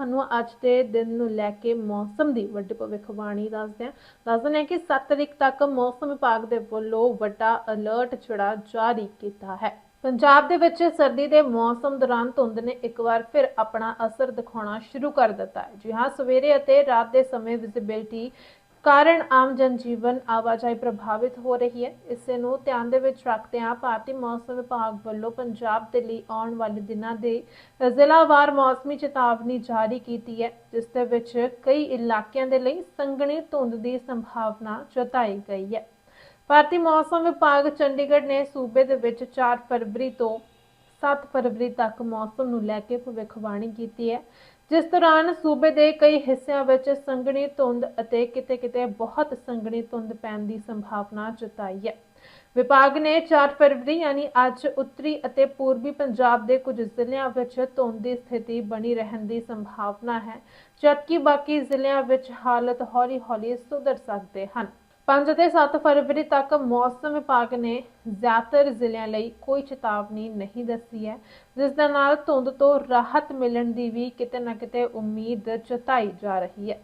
ਤੁਹਾਨੂੰ ਅੱਜ ਦੇ ਦਿਨ ਨੂੰ ਲੈ ਕੇ ਮੌਸਮ ਦੀ ਵੱਡੀ ਭਵਿੱਖਬਾਣੀ ਦੱਸਦੇ ਹਾਂ। ਦੱਸਦੇ ਹਾਂ ਕਿ 7 ਤਰੀਕ ਤੱਕ ਮੌਸਮ ਵਿਭਾਗ ਦੇ ਵੱਲੋਂ ਵੱਡਾ ਅਲਰਟ ਜਿਹੜਾ ਜਾਰੀ ਕੀਤਾ ਹੈ। ਪੰਜਾਬ ਦੇ ਵਿੱਚ ਸਰਦੀ ਦੇ ਮੌਸਮ ਦੌਰਾਨ ਧੁੰਦ ਨੇ ਇੱਕ ਵਾਰ ਫਿਰ ਆਪਣਾ ਅਸਰ ਦਿਖਾਉਣਾ ਸ਼ੁਰੂ ਕਰ ਦਿੱਤਾ ਹੈ। ਜੀ ਹਾਂ, ਸਵੇਰੇ ਅਤੇ ਰਾਤ ਦੇ ਸਮੇਂ ਵਿਜ਼ਿਬਿਲਟੀ ਕਾਰਨ ਆਮ ਜਨਜੀਵਨ ਆਵਾਜਾਈ ਪ੍ਰਭਾਵਿਤ ਹੋ ਰਹੀ ਹੈ। ਇਸੇ ਨੂੰ ਧਿਆਨ ਦੇ ਵਿੱਚ ਰੱਖਦਿਆਂ ਭਾਰਤੀ ਮੌਸਮ ਵਿਭਾਗ ਵੱਲੋਂ ਪੰਜਾਬ ਦੇ ਲਈ ਆਉਣ ਵਾਲੇ ਦਿਨਾਂ ਦੇ ਜ਼ਿਲ੍ਹਾਵਾਰ ਮੌਸਮੀ ਚੇਤਾਵਨੀ ਜਾਰੀ ਕੀਤੀ ਹੈ, ਜਿਸ ਦੇ ਵਿੱਚ ਕਈ ਇਲਾਕਿਆਂ ਦੇ ਲਈ ਸੰਘਣੀ ਧੁੰਦ ਦੀ ਸੰਭਾਵਨਾ ਜਤਾਈ ਗਈ ਹੈ। ਭਾਰਤੀ ਮੌਸਮ ਵਿਭਾਗ ਚੰਡੀਗੜ੍ਹ ਨੇ ਸੂਬੇ ਦੇ ਵਿੱਚ 4 ਫਰਵਰੀ ਤੋਂ 7 ਫਰਵਰੀ ਤੱਕ ਮੌਸਮ ਨੂੰ ਲੈ ਕੇ ਭਵਿੱਖਬਾਣੀ ਕੀਤੀ ਹੈ। ਜਿਸ ਦੌਰਾਨ ਸੂਬੇ ਦੇ ਕਈ ਹਿੱਸਿਆਂ ਵਿੱਚ ਸੰਘਣੀ ਧੁੰਦ ਅਤੇ ਕਿਤੇ-ਕਿਤੇ ਬਹੁਤ ਸੰਘਣੀ ਧੁੰਦ ਪੈਣ ਦੀ ਸੰਭਾਵਨਾ ਜਤਾਈ ਹੈ। ਵਿਭਾਗ ਨੇ 4 ਫਰਵਰੀ ਯਾਨੀ ਅੱਜ ਉੱਤਰੀ ਅਤੇ ਪੂਰਬੀ ਪੰਜਾਬ ਦੇ ਕੁਝ ਜ਼ਿਲ੍ਹਿਆਂ ਵਿੱਚ ਧੁੰਦ ਦੀ ਸਥਿਤੀ ਬਣੀ ਰਹਿਣ ਦੀ ਸੰਭਾਵਨਾ ਹੈ, ਜਦਕਿ ਬਾਕੀ ਜ਼ਿਲ੍ਹਿਆਂ ਵਿੱਚ ਹਾਲਤ ਹੌਲੀ-ਹੌਲੀ ਸੁਧਰ ਸਕਦੇ ਹਨ। 5 ਅਤੇ 7 ਫਰਵਰੀ ਤੱਕ ਮੌਸਮ ਵਿਭਾਗ ਨੇ ਜ਼ਿਆਦਾਤਰ ਜ਼ਿਲ੍ਹਿਆਂ ਲਈ ਕੋਈ ਚੇਤਾਵਨੀ ਨਹੀਂ ਦੱਸੀ ਹੈ, ਜਿਸ ਦੇ ਨਾਲ ਧੁੰਦ ਤੋਂ ਰਾਹਤ ਮਿਲਣ ਦੀ ਵੀ ਕਿਤੇ ਨਾ ਕਿਤੇ ਉਮੀਦ ਜਤਾਈ ਜਾ ਰਹੀ ਹੈ।